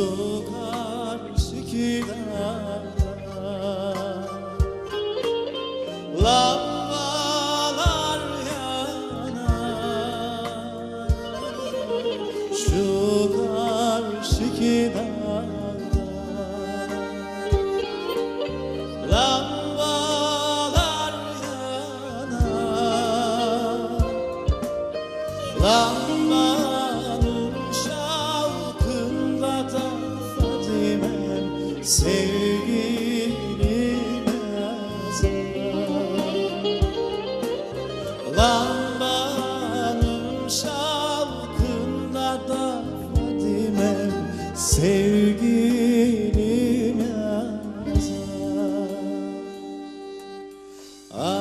갈 시키다 람바날 향한 주갈 시키다 람바날 향한 람 Fadime'm sevgilime Lambanın şavkında da Fadime'm sevgilim yazar.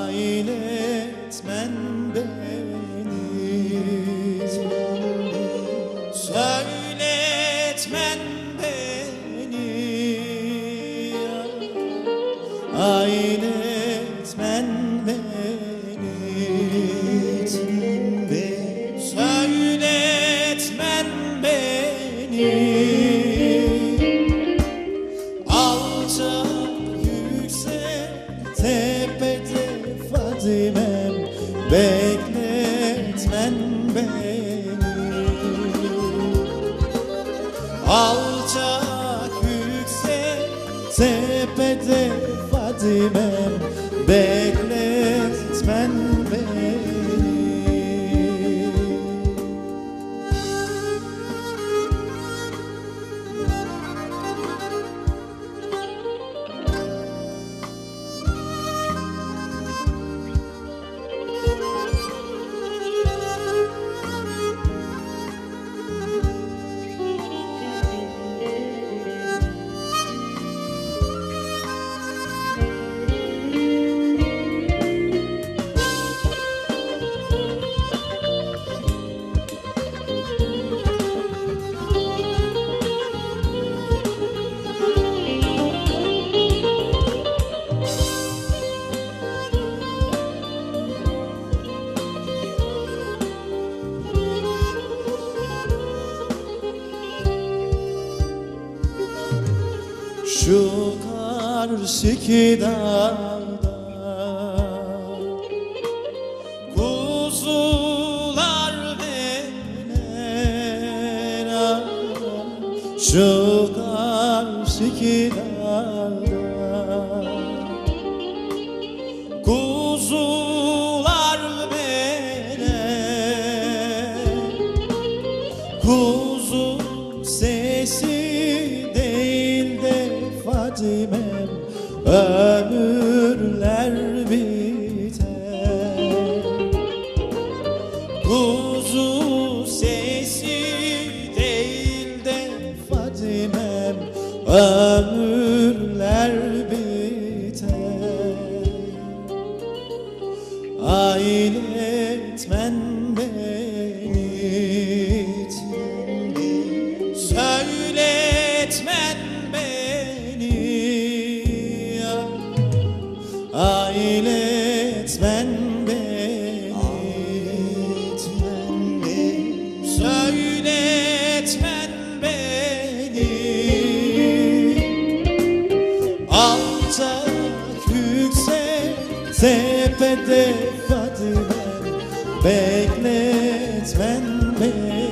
Ailetmen beni Ailetmen beni Söyletmen beni Alçak yüksek tepede Fadime'm Bekletmen beni Alçak yüksek tepede Fadime'm Bekletmen Şu karşıki dağda Kuzular bener Şu karşıki dağda Kuzular bener Kuzu sesi Ömürler biter. Kuzu sesi değil de Fadime'm. Ömürler biter Ailetmen beni. Söyletmen beni. Alçak yüksek tepede Fadime'm Bekletmen beni